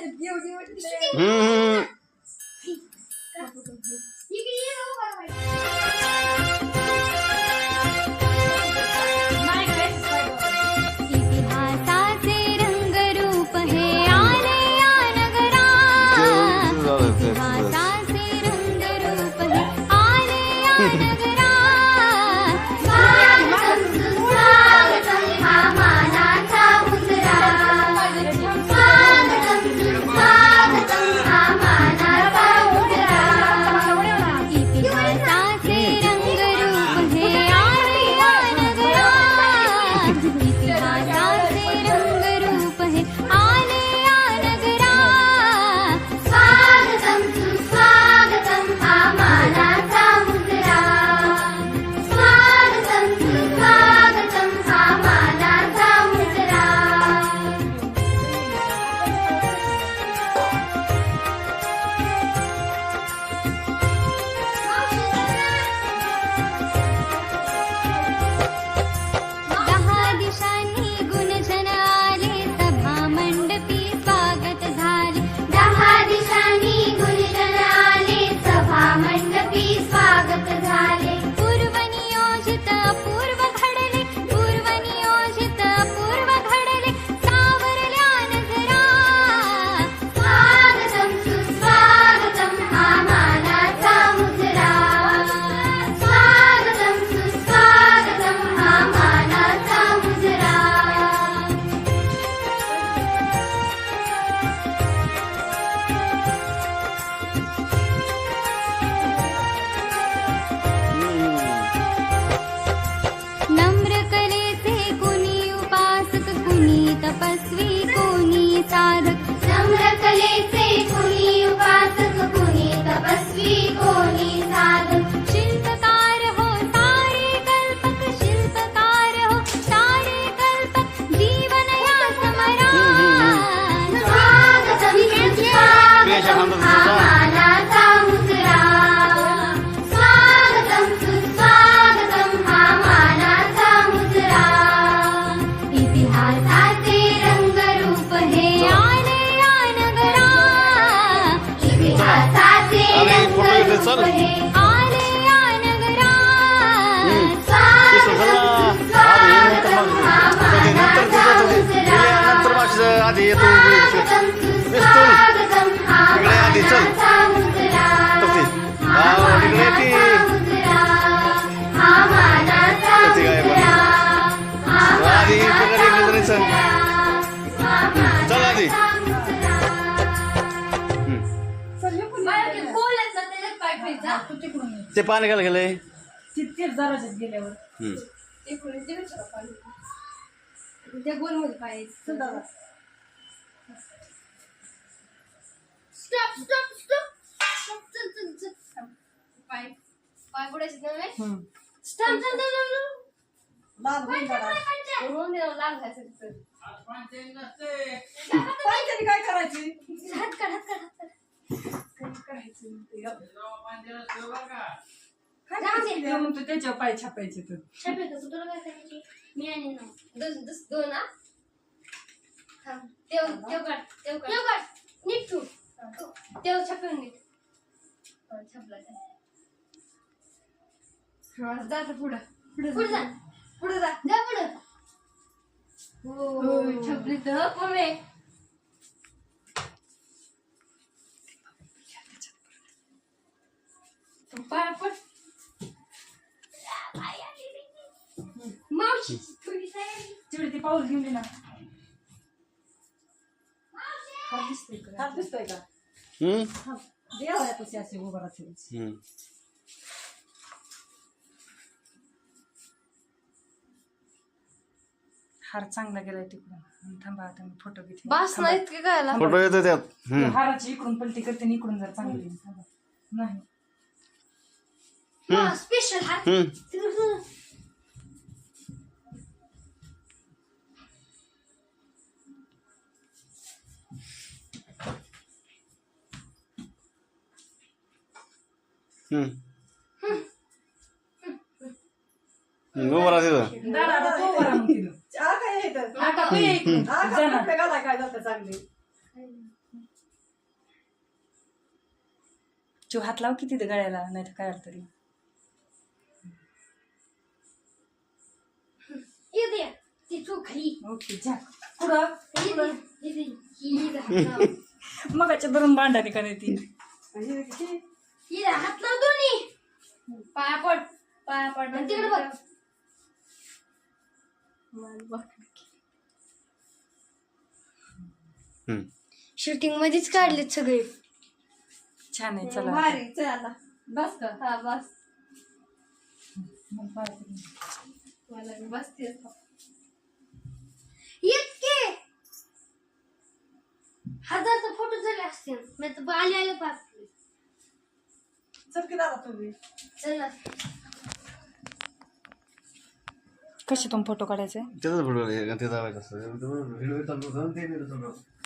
हम्म साधक नम्र फोटो ते पाणी घाल गेल्यावर. त्या गोलमध्ये पाहायचं स्टॉप स्टॉप स्टॉप स्टॉप चल चल चल. थांब. पाय पाय बुडायचे नव्हे स्टॉप चल चल चल लाल. म्हणून. पायथ्याने काय करायची? हात काढ हात काढ हात काढ. म्हणतो त्याच्यावर पाय छापायचे तर छापे का तुला काय करायची मी आणि ना दोन दस दोन हा थांब तेव तेव काढ तेव काढ तेव काढ नीट तू तेव नीट छापला जा पुढं पुढे पुढे जा पुढे जा. जा पुढे. हो छपली तर पमे मावशी चिवडी ती पाऊल घेऊन ये ना हात दिसतोय का हात दिसतोय का हम्म? देवापाशी असे उभा राहते हम्म. हार चांगला गेलाय तिकडून थांबा आता मी फोटो घेते बस थांबा. नाही इतके काय फोटो येतो त्यात हम्म. हाराची इकडून पलटी करते आणि इकडून जर चांगली. थांबा. नाही स्पेशल. हम्म, उभं तिथं. जा हात लाव किती गळ्याला नाही तर काय तरी ओके जा. कुठं मगाच्या धरून भांडारी का नाही ती हात लाव दोन्ही. पाया पड पाया पड. आणि तिकडे बघ. हम्म. शूटिंग मध्येच काढलेत सगळे. छान आहे चला. भारी चल. बस का हा बस. मला मी बसते इतके! हजारचा फोटो झाले असतील. मी तर आले आले दादा तुम्ही. चल ना. कसे तुम्ही फोटो काढायचे? त्याचाच फोटो ते दाबायचं असतं व्हिडिओ चालू होता ते व्हिडिओ चालू होता.